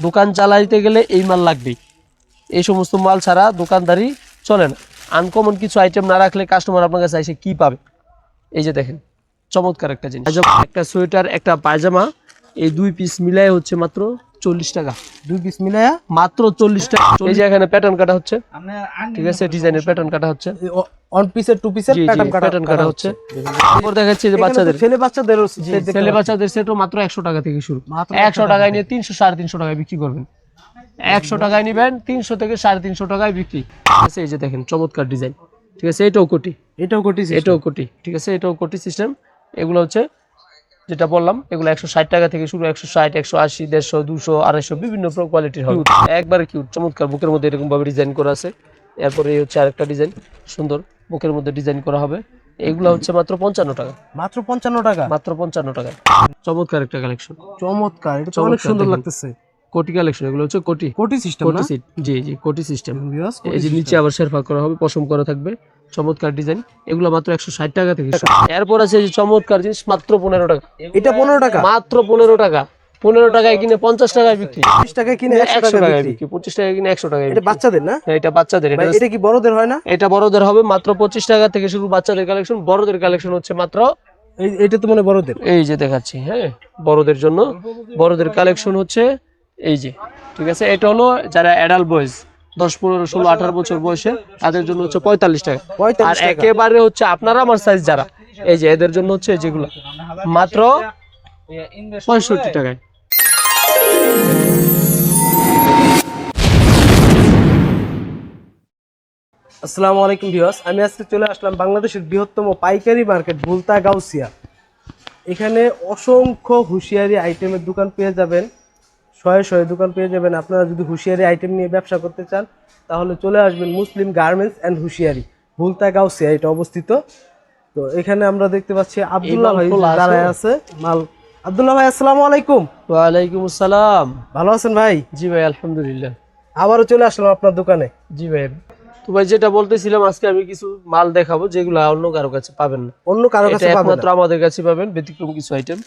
দোকান চালাইতে গেলে এই মাল লাগবে। এই সমস্ত মাল ছাড়া দোকানদারি চলে না। আনকমন কিছু আইটেম না রাখলে কাস্টমার আপনার কাছে এসে কী পাবে? এই যে দেখেন, চমৎকার একটা জিনিস। একটা সোয়েটার একটা পায়জামা, এই দুই পিস মিলাই হচ্ছে মাত্র চল্লিশ টাকা। দুই পিস মিলায়া মাত্র চল্লিশ টাকা। এই যে এখানে প্যাটার্ন কাটা হচ্ছে। ঠিক আছে ডিজাইনের প্যাটার্ন কাটা হচ্ছে। অন পিসের টু পিসের জি, জি, প্যাটার্ন কাটা pattern কাটা হচ্ছে। তারপর দেখাচ্ছি যে বাচ্চাদের। ছেলে বাচ্চাদের ছেলে বাচ্চাদের সেটও মাত্র একশো টাকা থেকে শুরু। একশো টাকায় নিয়ে তিনশো সাড়ে তিনশো টাকায় বিক্রি করবেন। একশো টাকায় নিবেন তিনশো থেকে সাড়ে তিনশো টাকায় বিক্রি। ঠিক আছে এই যে দেখেন চমৎকার ডিজাইন ঠিক আছে এটাও কোটি। এটাও কোটি এটাও কোটি। ঠিক আছে এটাও কোটি সিস্টেম এগুলো হচ্ছে যেটা বললাম এগুলো একশো ষাট টাকা থেকে শুরু একশো ষাট একশো আশি দেড়শো দুশো আড়াইশো বিভিন্ন কোয়ালিটির হবে। একবারে কিউট চমৎকার। বুকের মধ্যে এরকম ভাবে ডিজাইন করা আছে। এরপরে এই হচ্ছে আরেকটা ডিজাইন সুন্দর। বুকের মধ্যে ডিজাইন করা হবে। এগুলো হচ্ছে মাত্র পঞ্চান্ন টাকা। মাত্র পঞ্চান্ন টাকা? মাত্র পঞ্চান্ন টাকা। চমৎকার একটা কালেকশন চমৎকার এটা অনেক সুন্দর লাগতেছে। কোটি কালেকশন এগুলো হচ্ছে কোটি। কোটি সিস্টেম কোটি জি জি কোটি সিস্টেম এই যে নিচে আবার শেরফা করা হবে পশম করা থাকবে। চমৎকার ডিজাইন। এগুলো মাত্র একশো ষাট টাকা থেকে। এরপর আছে এই যে চমৎকার জিনিস মাত্র পনেরো টাকা। এটা পনেরো টাকা? মাত্র পনেরো টাকা। পনেরো টাকায় কিনে পঞ্চাশ টাকায় বিক্রি। বিশ টাকায় কিনে একশো একশো টাকা টাকায় বিক্রি। বিক্রি। পঁচিশ টাকায় কিনে একশো টাকায় এটা বাচ্চাদের না? হ্যাঁ, এটা বাচ্চাদের। এটা কি বড়দের হয় না? এটা বড়দের হবে মাত্র পঁচিশ টাকা থেকে শুরু বাচ্চাদের কালেকশন। বড়দের কালেকশন হচ্ছে মাত্র এই- এটা তো মনে বড়দের। এই যে দেখাচ্ছি হ্যাঁ বড়দের জন্য। বড়দের কালেকশন হচ্ছে এই যে ঠিক আছে এটা হলো যারা অ্যাডাল্ট বয়েজ দশ পনেরো ষোলো আঠারো বছর বয়সে তাদের জন্য হচ্ছে পঁয়তাল্লিশ টাকা। আর একেবারে হচ্ছে আপনারা আমার সাইজ যারা এই যে এদের জন্য হচ্ছে যেগুলো মাত্র পঁয়ষট্টি টাকায়। আসসালামু আলাইকুম ভিউয়ার্স আমি আজকে চলে আসলাম বাংলাদেশের বৃহত্তম পাইকারি মার্কেট ভুলতা গাউসিয়া এখানে অসংখ্য হুঁশিয়ারি আইটেমের দোকান পেয়ে যাবেন। শয়ে শয়ে দোকান পেয়ে যাবেন। আপনারা যদি হুঁশিয়ারি আইটেম নিয়ে ব্যবসা করতে চান তাহলে চলে আসবেন মুসলিম গার্মেন্টস অ্যান্ড হুঁশিয়ারি ভুলতা গাউসিয়া এটা অবস্থিত। তো এখানে আমরা দেখতে পাচ্ছি আব্দুল্লাহ ভাই দাঁড়ায় আছে মাল আব্দুল্লাহ ভাই আসসালামু আলাইকুম। ওয়ালাইকুম আসসালাম। ভালো আছেন ভাই? জি ভাই আলহামদুলিল্লাহ। আবারও চলে আসলাম আপনার দোকানে। জি ভাই তো ভাই যেটা বলতেছিলাম আজকে আমি কিছু মাল দেখাবো যেগুলো অন্য কারও কাছে পাবেন না। অন্য কারও কাছে একমাত্র আমাদের কাছে পাবেন ব্যতিক্রম কিছু আইটেম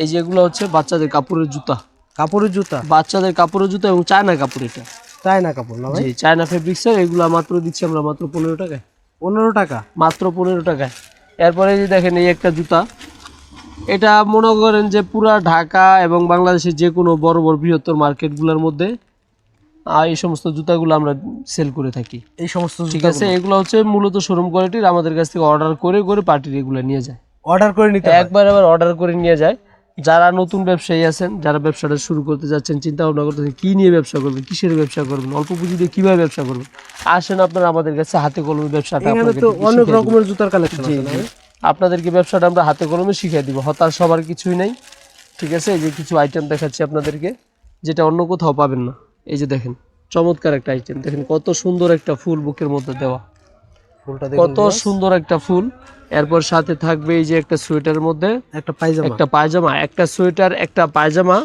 এই যেগুলো হচ্ছে বাচ্চাদের কাপড়ের জুতা। কাপড়ের জুতা? বাচ্চাদের কাপড়ের জুতা এবং চায়না কাপড় এটা। চায়না কাপড় না ভাই? জি চায়না ফেব্রিক্সের এগুলো মাত্র দিচ্ছি আমরা মাত্র পনেরো টাকায়। পনেরো টাকা? মাত্র পনেরো টাকায়। এরপরে যে দেখেন এই একটা জুতা। এটা মনে করেন যে পুরা ঢাকা এবং বাংলাদেশের যে কোনো বড় বড় বৃহত্তর মার্কেটগুলোর মধ্যে এই সমস্ত জুতাগুলো আমরা সেল করে থাকি। এই সমস্ত ঠিক আছে এগুলো হচ্ছে মূলত শোরুম কোয়ালিটির আমাদের কাছ থেকে অর্ডার করে করে পার্টির এগুলো নিয়ে যায়। অর্ডার করে নিতে একবার আবার অর্ডার করে নিয়ে যায়। যারা নতুন ব্যবসায়ী আছেন যারা ব্যবসাটা শুরু করতে যাচ্ছেন চিন্তা ভাবনা করতেছেন কি নিয়ে ব্যবসা করবেন কিসের ব্যবসা করবেন অল্প পুঁজি দিয়ে কীভাবে ব্যবসা করবেন আসেন আপনারা আমাদের কাছে হাতে কলমে ব্যবসাটা আপনাদেরকে অনেক রকমের জুতার কালেকশন? আপনাদেরকে ব্যবসাটা আমরা হাতে কলমে শিখিয়ে দিব হতাশ সবার কিছুই নাই ঠিক আছে? এই যে কিছু আইটেম দেখাচ্ছি আপনাদেরকে যেটা অন্য কোথাও পাবেন না। এই যে দেখেন চমৎকার একটা আইটেম দেখেন কত সুন্দর একটা ফুল বুকের মধ্যে দেওয়া। কত সুন্দর একটা ফুল। এরপর সাথে থাকবে এই যে একটা সোয়েটারের মধ্যে। একটা পায়জামা। একটা পায়জামা একটা সোয়েটার একটা পায়জামা।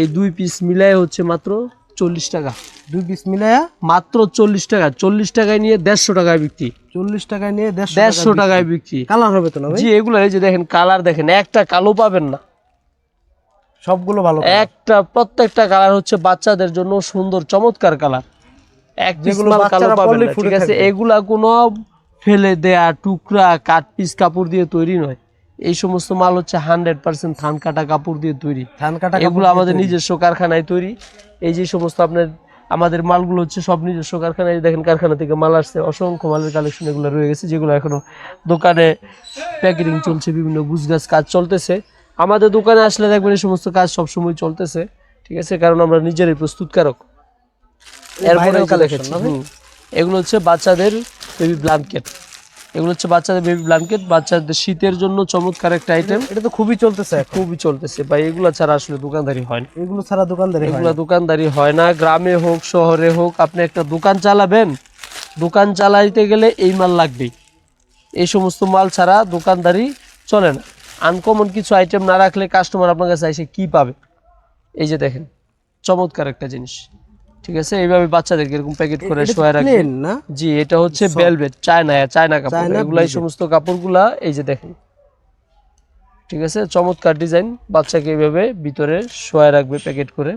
এই দুই পিস মিলাই হচ্ছে মাত্র চল্লিশ টাকা। দুই পিস মিলায়া? মাত্র চল্লিশ টাকা। চল্লিশ টাকায় নিয়ে দেড়শো টাকায় বিক্রি। চল্লিশ টাকায় নিয়ে দেড়শো টাকায় বিক্রি। কালার হবে তো না জি এগুলো এই যে দেখেন কালার দেখেন একটা কালো পাবেন না। সবগুলো ভালো একটা প্রত্যেকটা কালার হচ্ছে বাচ্চাদের জন্য সুন্দর চমৎকার কালার। এক পিস কালো পাবেন পরলেই না, ফুটে ঠিক আছে এগুলা কোনো ফেলে দেয়া টুকরা কাট পিস কাপড় দিয়ে তৈরি নয়। এই সমস্ত মাল হচ্ছে হান্ড্রেড পার্সেন্ট থান কাটা কাপড় দিয়ে তৈরি। ধান কাটা এগুলো আমাদের নিজস্ব কারখানায় তৈরি। এই যে সমস্ত আপনার আমাদের মালগুলো হচ্ছে সব নিজস্ব কারখানায়। দেখেন কারখানা থেকে মাল আসছে। অসংখ্য মালের কালেকশন এগুলো রয়ে গেছে যেগুলো এখনও দোকানে প্যাকেটিং চলছে বিভিন্ন গুছগাছ কাজ চলতেছে। আমাদের দোকানে আসলে দেখবেন এই সমস্ত কাজ সবসময় চলতেছে ঠিক আছে? কারণ আমরা নিজেরই প্রস্তুতকারক। এরপরে viral এই যে collection দেখেন, না ভাই? হুম, এগুলো হচ্ছে বাচ্চাদের বেবি ব্ল্যাঙ্কেট এগুলো হচ্ছে বাচ্চাদের বেবি ব্ল্যাঙ্কেট বাচ্চাদের শীতের জন্য চমৎকার একটা আইটেম এটা তো খুবই চলতেছে খুবই চলতেছে ভাই এগুলো ছাড়া আসলে দোকানদারি হয় না। এগুলো ছাড়া দোকানদারি এগুলো দোকানদারি হয় না। গ্রামে হোক শহরে হোক আপনি একটা দোকান চালাবেন। দোকান চালাইতে গেলে এই মাল লাগবেই। এই সমস্ত মাল ছাড়া দোকানদারি চলে না। আনকমন কিছু আইটেম না রাখলে কাস্টমার আপনার কাছে এসে কি পাবে? এই যে দেখেন চমৎকার একটা জিনিস। ঠিক আছে? এইভাবে বাচ্চাদেরকে এরকম প্যাকেট করে শোয়া রাখবেন না? জি এটা হচ্ছে ভেলভেট চায়না চায়না কাপড়। চায়না এগুলা এই সমস্ত কাপড়গুলা এই যে দেখেন। ঠিক আছে? চমৎকার ডিজাইন বাচ্চাকে এইভাবে ভিতরে শোয়া রাখবে প্যাকেট করে।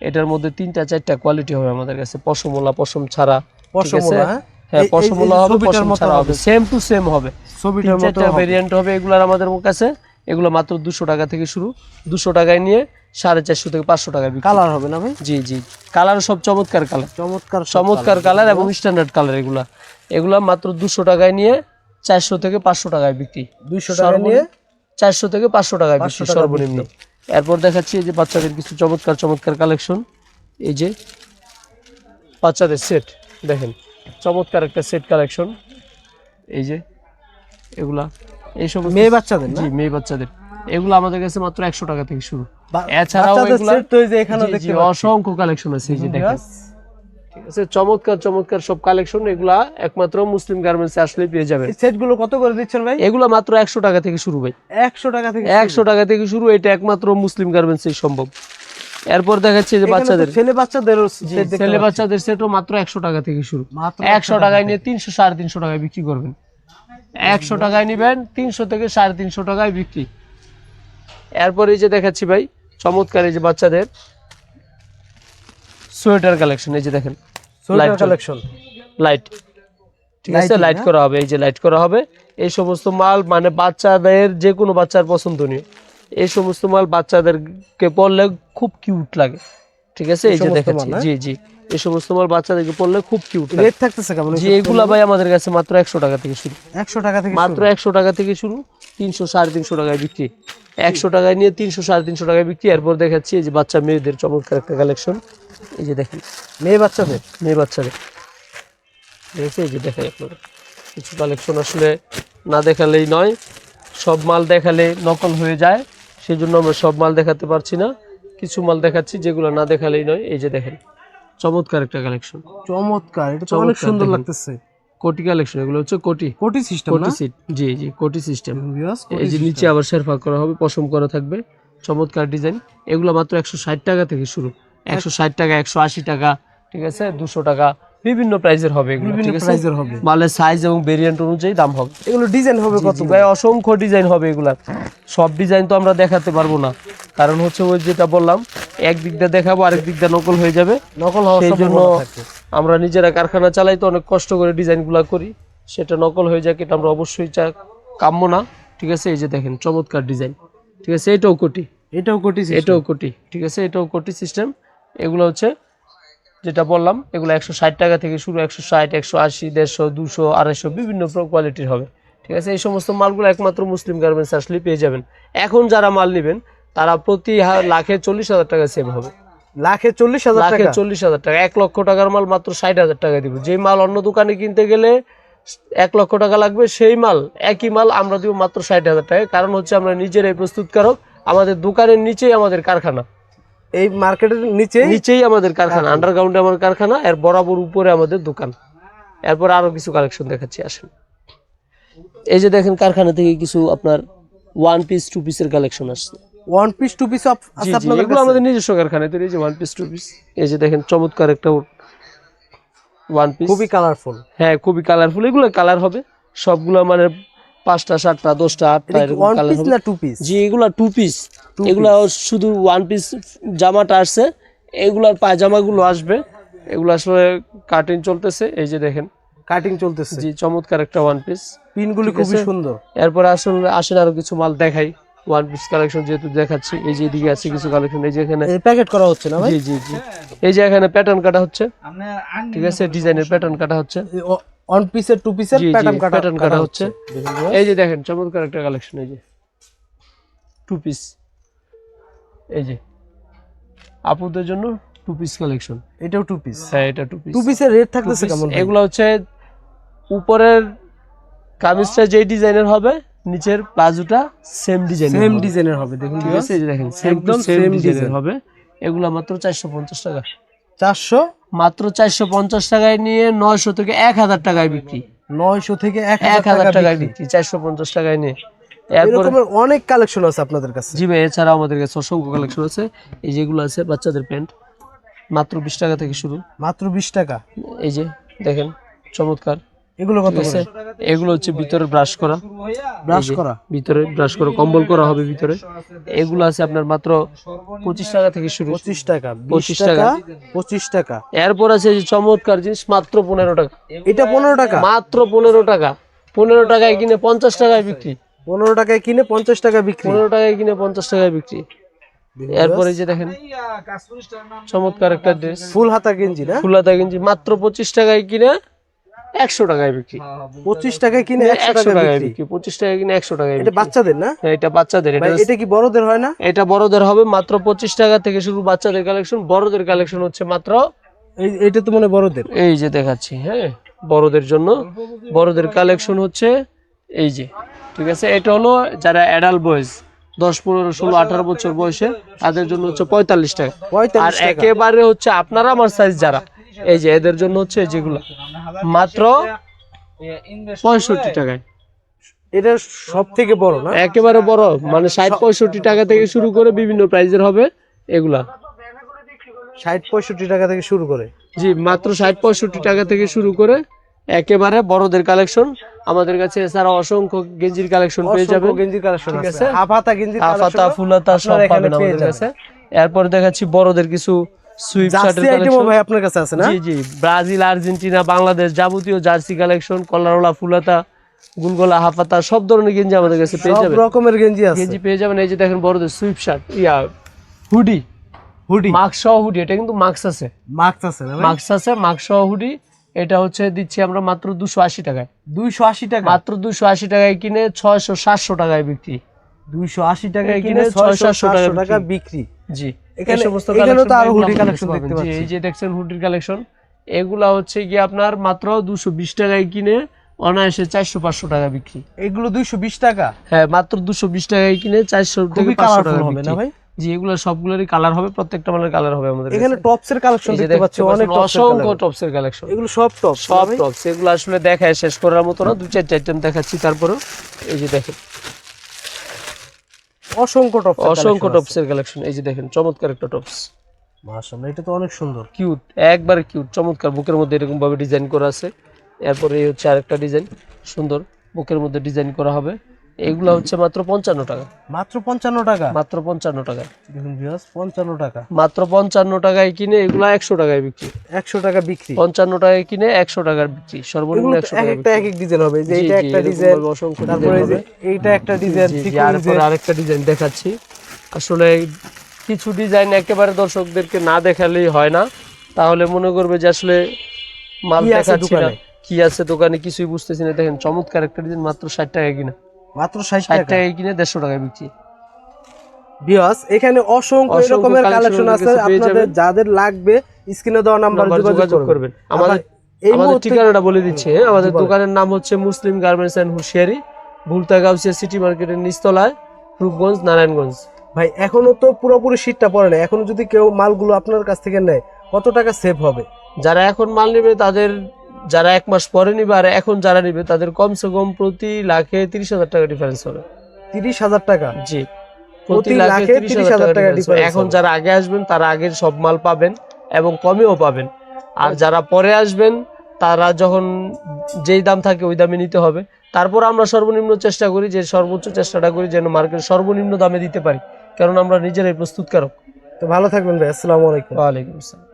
এটার মধ্যে তিনটা চারটা কোয়ালিটি হবে আমাদের কাছে। পশমওয়ালা পশম ছাড়া। পশমওয়ালা, হ্যাঁ? হ্যাঁ পশমওয়ালা হবে পশম ছাড়া হবে। হবে। সেম টু সেম হবে। ছবিটার মতো ভেরিয়েন্ট হবে এগুলার আমাদের কাছে। এগুলো মাত্র দুশো টাকা থেকে শুরু। দুশো টাকায় নিয়ে সাড়ে চারশো থেকে পাঁচশো বিক্রি। কালার হবে না ভাই? জি জি। কালার সব চমৎকার কালার চমৎকার চমৎকার কালার এবং স্ট্যান্ডার্ড কালার এগুলা। এগুলা মাত্র দুশো টাকায় নিয়ে চারশো থেকে পাঁচশো টাকায় বিক্রি। 200 টাকা নিয়ে? চারশো থেকে পাঁচশো টাকায় বিক্রি সর্বনিম্ন। এরপর দেখাচ্ছি এই যে বাচ্চাদের কিছু চমৎকার চমৎকার কালেকশন এই যে বাচ্চাদের সেট দেখেন। চমৎকার একটা সেট কালেকশন এই যে এগুলা এই সমস্ত মেয়ে বাচ্চাদের জি মেয়ে বাচ্চাদের। এগুলো আমাদের কাছে মাত্র একশো টাকা থেকে শুরু। এছাড়াও বাচ্চাদের। অসংখ্য কালেকশন আছে যে দেখেন। ঠিক আছে চমৎকার চমৎকার সব কালেকশন এগুলা একমাত্র মুসলিম গার্মেন্টসে আসলে পেয়ে যাবেন। এই কত করে দিচ্ছেন ভাই? এগুলা মাত্র একশো টাকা থেকে শুরু ভাই। একশো টাকা থেকে একশো টাকা থেকে শুরু এটা একমাত্র মুসলিম গার্মেন্টসে সম্ভব। এরপর দেখাচ্ছি যে বাচ্চাদের। ছেলে দেখতে ছেলে বাচ্চাদের সেটও মাত্র একশো টাকা থেকে শুরু। মাত্র একশো টাকায় নিয়ে তিনশো সাড়ে তিনশো টাকায় বিক্রি করবেন। একশো টাকায় নিবেন তিনশো থেকে সাড়ে তিনশো টাকায় বিক্রি। এরপর এই যে দেখাচ্ছি ভাই চমৎকার এই যে বাচ্চাদের সোয়েটার কালেকশন এই যে দেখেন কালেকশন। লাইট। ঠিক আছে লাইট হ্যাঁ? করা হবে এই যে লাইট করা হবে। এই সমস্ত মাল মানে বাচ্চাদের যে কোনো বাচ্চার পছন্দনীয় এই সমস্ত মাল বাচ্চাদেরকে পরলে খুব কিউট লাগে। ঠিক আছে এই যে দেখাচ্ছি হ্যাঁ? জি জি। এই সমস্ত মাল বাচ্চাদেরকে পরলে খুব কিউট লাগে। রেট থাকতেছে কেমন? জি এগুলা ভাই আমাদের কাছে মাত্র একশো টাকা থেকে শুরু। একশো টাকা থেকে মাত্র একশো টাকা থেকে শুরু তিনশো সাড়ে তিনশো টাকায় বিক্রি। একশো টাকায় নিয়ে তিনশো সাড়ে তিনশো টাকায় বিক্রি। এরপর দেখাচ্ছি এই যে বাচ্চা মেয়েদের চমৎকার একটা কালেকশন এই যে দেখেন। মেয়ে বাচ্চাদের? মেয়ে বাচ্চাদের। ঠিক আছে এই যে দেখাই আপনারা কিছু কালেকশন আসলে না দেখালেই নয়। সব মাল দেখালে নকল হয়ে যায়। সেই জন্য আমরা সব মাল দেখাতে পারছি না। কিছু মাল দেখাচ্ছি যেগুলো না দেখালেই নয়। এই যে দেখেন। চমৎকার একটা কালেকশন চমৎকার এটা তো অনেক সুন্দর লাগতেছে। কোটি কালেকশন এগুলো হচ্ছে কোটি। কোটি সিস্টেম কোটি সিট জি জি কোটি সিস্টেম এই যে নিচে আবার শেরফা করা হবে পশম করা থাকবে। চমৎকার ডিজাইন এগুলো মাত্র একশো ষাট টাকা থেকে শুরু। একশো ষাট টাকা একশো আশি টাকা ঠিক আছে? দুশো টাকা। বিভিন্ন প্রাইজের হবে এগুলো বিভিন্ন ঠিক আছে? প্রাইজের হবে। মালের সাইজ এবং ভেরিয়েন্ট অনুযায়ী দাম হবে। এগুলো ডিজাইন হবে কত ভাই অসংখ্য ডিজাইন হবে এগুলার সব ডিজাইন তো আমরা দেখাতে পারব না। কারণ হচ্ছে ওই যেটা বললাম এক দিক দিয়ে দেখাবো আরেক দিক দিয়ে নকল হয়ে যাবে। নকল হওয়ার সেই জন্য আমরা নিজেরা কারখানা চালাই তো অনেক কষ্ট করে ডিজাইনগুলো করি। সেটা নকল হয়ে যাক এটা আমরা অবশ্যই চা কাম্য না ঠিক আছে? এই যে দেখেন চমৎকার ডিজাইন ঠিক আছে? এটাও কোটি। এটাও কোটি এটাও কোটি ঠিক আছে? এটাও কোটি সিস্টেম এগুলো হচ্ছে যেটা বললাম এগুলো একশো ষাট টাকা থেকে শুরু একশো ষাট একশো আশি দেড়শো দুশো আড়াইশো বিভিন্ন কোয়ালিটির হবে। ঠিক আছে? এই সমস্ত মালগুলো একমাত্র মুসলিম গার্মেন্টস আসলে পেয়ে যাবেন। এখন যারা মাল নেবেন তারা প্রতি লাখে চল্লিশ হাজার টাকা সেভ হবে। লাখে চল্লিশ হাজার লাখে চল্লিশ হাজার টাকা। এক লক্ষ টাকার মাল মাত্র ষাট হাজার টাকা দিব। যে মাল অন্য দোকানে কিনতে গেলে এক লক্ষ টাকা লাগবে সেই মাল একই মাল আমরা দিব মাত্র ষাট হাজার টাকা। কারণ হচ্ছে আমরা নিজেরাই প্রস্তুতকারক। আমাদের দোকানের নিচেই আমাদের কারখানা। এই মার্কেটের নিচে নিচেই আমাদের কারখানা আন্ডারগ্রাউন্ডে আমার কারখানা এর বরাবর উপরে আমাদের দোকান। এরপর আরও কিছু কালেকশন দেখাচ্ছি আসেন। এই যে দেখেন কারখানা থেকে কিছু আপনার ওয়ান পিস টু পিসের কালেকশন আসছে। ওয়ান পিস টু পিস আছে আপনাদের এগুলো আমাদের নিজস্ব কারখানায় তৈরি এই যে ওয়ান পিস টু পিস এই যে দেখেন চমৎকার একটা ওয়ান পিস খুবই কালারফুল হ্যাঁ খুবই কালারফুল এগুলো কালার হবে। সবগুলো মানে পাঁচটা সাতটা দশটা আটটা এরকম না টু পিস জি এগুলা টু পিস এগুলা শুধু ওয়ান পিস জামাটা আসছে। এগুলার পায়জামাগুলো আসবে। এগুলো আসলে কাটিং চলতেছে। এই যে দেখেন। কাটিং চলতেছে। জি চমৎকার একটা ওয়ান পিস পিনগুলি খুবই সুন্দর। এরপরে আসলে আসেন আরও কিছু মাল দেখাই। ওয়ান পিস কালেকশন যেহেতু দেখাচ্ছি এই যে এদিকে আছে কিছু কালেকশন এই যে এখানে এই প্যাকেট করা হচ্ছে না ভাই? জি জি জি। এই যে এখানে প্যাটার্ন কাটা হচ্ছে। ঠিক আছে ডিজাইনের প্যাটার্ন কাটা হচ্ছে। ওয়ান পিসের টু পিসের জি, প্যাটার্ন কাটা হচ্ছে। এই যে দেখেন চমৎকার একটা কালেকশন এই যে। টু পিস এই যে। আপুদের জন্য টু পিস কালেকশন এটাও টু পিস হ্যাঁ এটা টু পিস টু পিসের রেট থাকতেছে কেমন এগুলো হচ্ছে উপরের কামিজটা যেই ডিজাইনের হবে নিচের প্লাজোটা সেম ডিজাইন সেম ডিজাইনের হবে দেখুন ঠিক আছে এই যে দেখেন সেম একদম সেম ডিজাইনের হবে। এগুলো মাত্র চারশো পঞ্চাশ টাকা। চারশো মাত্র চারশো পঞ্চাশ টাকায় নিয়ে নয়শো থেকে এক হাজার টাকায় বিক্রি। নয়শো থেকে এক হাজার টাকায় বিক্রি। চারশো পঞ্চাশ টাকায় নিয়ে। অনেক কালেকশন আছে আপনাদের কাছে। জি ভাই এছাড়াও আমাদের কাছে অসংখ্য কালেকশন আছে। এই যেগুলো আছে বাচ্চাদের প্যান্ট মাত্র বিশ টাকা থেকে শুরু। মাত্র বিশ টাকা। এই যে দেখেন চমৎকার। এগুলো কত করে? এগুলো হচ্ছে ভিতরে ব্রাশ করা। ব্রাশ করা? ভিতরে ব্রাশ করা কম্বল করা হবে ভিতরে। এগুলো আছে আপনার মাত্র পঁচিশ টাকা থেকে শুরু। পঁচিশ টাকা 25 টাকা। পঁচিশ টাকা। এরপর আছে যে চমৎকার জিনিস মাত্র পনেরো টাকা। এটা পনেরো টাকা? মাত্র পনেরো টাকা। পনেরো টাকায় কিনে পঞ্চাশ টাকায় বিক্রি। পনেরো টাকায় কিনে পঞ্চাশ টাকা বিক্রি? পনেরো টাকায় কিনে পঞ্চাশ টাকায় বিক্রি। এরপরে যে দেখেন চমৎকার একটা ড্রেস ফুল হাতা গেঞ্জি না? ফুলাতা গেঞ্জি মাত্র পঁচিশ টাকায় কিনে একশো টাকায় বিক্রি। পঁচিশ টাকায় কিনে একশো একশো টাকায় বিক্রি। পঁচিশ টাকায় কিনে একশো টাকায় এটা বাচ্চাদের না? হ্যাঁ, এটা বাচ্চাদের এটা কি বড়দের হয় না? এটা বড়দের হবে মাত্র পঁচিশ টাকা থেকে শুরু বাচ্চাদের কালেকশন বড়দের কালেকশন হচ্ছে মাত্র এটা তো মনে বড়দের। এই যে দেখাচ্ছি হ্যাঁ বড়দের জন্য। বড়দের কালেকশন হচ্ছে এই যে ঠিক আছে? এটা হলো যারা অ্যাডাল্ট বয়েজ দশ পনেরো ষোলো আঠারো বছর বয়সে তাদের জন্য হচ্ছে পঁয়তাল্লিশ টাকা। আর পঁয়তাল্লিশ টাকা। একেবারে হচ্ছে আপনারা আমার সাইজ যারা এই যে এদের জন্য হচ্ছে যেগুলো মাত্র পঁয়ষট্টি টাকায়। এটা সব থেকে বড় না? একেবারে বড় মানে ষাট পঁয়ষট্টি টাকা থেকে শুরু করে বিভিন্ন প্রাইজের হবে এগুলা। ষাট পঁয়ষট্টি টাকা থেকে শুরু করে। জি মাত্র ষাট পঁয়ষট্টি টাকা থেকে শুরু করে একেবারে বড়দের কালেকশন। আমাদের কাছে এছাড়া অসংখ্য গেঞ্জির কালেকশন পেয়ে যাবেন। গেঞ্জির কালেকশন ঠিক আছে। হাফ গেঞ্জির আফাতা ফুলাতা সব পাবেন আমাদের কাছে। এরপর দেখাচ্ছি বড়দের কিছু জার্সি আইটেমও কালেকশন ভাই আপনার কাছে আছে না? জি জি। ব্রাজিল আর্জেন্টিনা বাংলাদেশ যাবতীয় জার্সি কালেকশন কলারোলা ফুলাতা গুলগোলা হাফাতা সব ধরনের গেঞ্জি আমাদের কাছে পেয়ে সব রকমের গেঞ্জি আছে। গেঞ্জি পেয়ে যাবেন। এই যে দেখেন বড়দের সুইপ শার্ট ইয়া হুডি। হুডি। মাস্ক সহ হুডি এটা কিন্তু মাস্ক আছে। মাস্ক আছে না মাস্ক আছে মাস্ক সহ হুডি। এটা হচ্ছে দিচ্ছি আমরা মাত্র দুশো আশি টাকায়। দুইশো আশি টাকা? মাত্র দুশো আশি টাকায় কিনে ছয়শো সাতশো টাকায় বিক্রি। দুইশো আশি টাকা এই কিনে ছয়শো 600 সাতশো টাকা বিক্রি। জি। এখানে- এই তো আরও এগুলো hoodie আপনার collection কাছে দেখতে পাচ্ছি। এই যে দেখছেন হুডির কালেকশন এগুলা হচ্ছে কি আপনার মাত্র দুশো বিশ টাকায় কিনে অনায়াসে চারশো পাঁচশো টাকা বিক্রি। এগুলো দুইশো বিশ টাকা? হ্যাঁ মাত্র দুশো বিশ টাকায় কিনে চারশো থেকে পাঁচশো টাকা হবে না ভাই? জি এগুলো সবগুলোরই কালার হবে প্রত্যেকটা মালের কালার হবে আমাদের এখানে কাছে। কালেকশন দেখতে পাচ্ছি অনেক অসংখ্য টপসের কালেকশন এগুলো সব টপ সব টপস এগুলো আসলে দেখায় শেষ করার মতো না দু চারটে আইটেম দেখাচ্ছি তারপরে এই যে দেখেন অসংখ্য টপস অসংখ্য টপসের কালেকশন এই যে দেখেন চমৎকার একটা টপস মাশাআল্লাহ এটা তো অনেক সুন্দর। কিউট একবারে কিউট চমৎকার। বুকের মধ্যে এরকম ভাবে ডিজাইন করা আছে। এরপরে এই হচ্ছে আরেকটা ডিজাইন সুন্দর বুকের মধ্যে ডিজাইন করা হবে। এগুলো হচ্ছে মাত্র পঞ্চান্ন টাকা। মাত্র পঞ্চান্ন টাকা? মাত্র পঞ্চান্ন টাকা। দেখুন ভিউয়ার্স পঞ্চান্ন টাকা। মাত্র পঞ্চান্ন টাকায় কিনে এগুলো একশো টাকায় বিক্রি। একশো টাকা বিক্রি। পঞ্চান্ন টাকায় কিনে একশো টাকার বিক্রি। সর্বনিম্ন একশো টাকা একটা এক এক ডিজাইন হবে। যে এটা একটা ডিজাইন অসংখ্য তারপরে এইটা একটা ডিজাইন আর আরেকটা ডিজাইন দেখাচ্ছি। আসলে কিছু ডিজাইন একেবারে দর্শকদেরকে না দেখালেই হয় না। তাহলে মনে করবে যে আসলে মাল কি আছে দেখাচ্ছি না। দোকানে? কি আছে দোকানে কিছুই বুঝতেছি না। দেখেন চমৎকার একটা ডিজাইন মাত্র ষাট টাকা কিনা। মাত্র টাকা। কিনে টাকায় বিক্রি। এখানে অসংখ্য কালেকশন আছে। আপনাদের যাদের লাগবে স্ক্রিনে দেওয়া নাম্বার যোগাযোগ করবেন। আমাদের এই ঠিকানাটা বলে দিচ্ছি হ্যাঁ? আমাদের দোকানের নাম হচ্ছে Muslim garments and hosiery Bhulta Gausia city মার্কেটের নিচতলায় রূপগঞ্জ নারায়ণগঞ্জ। ভাই এখনও তো পুরোপুরি শীতটা পড়ে না এখনও যদি কেউ মালগুলো আপনার কাছ থেকে নেয় কত টাকা সেভ হবে? যারা এখন মাল নেবে তাদের যারা এক মাস পরে নিবে আর এখন যারা নিবে তাদের কমসে কম প্রতি লাখে তিরিশ হাজার টাকা ডিফারেন্স হবে। তিরিশ হাজার টাকা? জি। প্রতি লাখে 30,000 টাকা difference হবে। difference এখন যারা আগে আসবেন তারা আগের সব মাল পাবেন এবং কমেও পাবেন। আর যারা পরে আসবেন তারা যখন যেই দাম থাকে ওই দামে নিতে হবে। তারপর আমরা সর্বনিম্ন চেষ্টা করি যে সর্বোচ্চ চেষ্টাটা করি যেন মার্কেট সর্বনিম্ন দামে দিতে পারি। কারণ আমরা নিজেরাই প্রস্তুতকারক। তো ভালো থাকবেন ভাই আসসালামু আলাইকুম। ওয়ালাইকুম আসসালাম।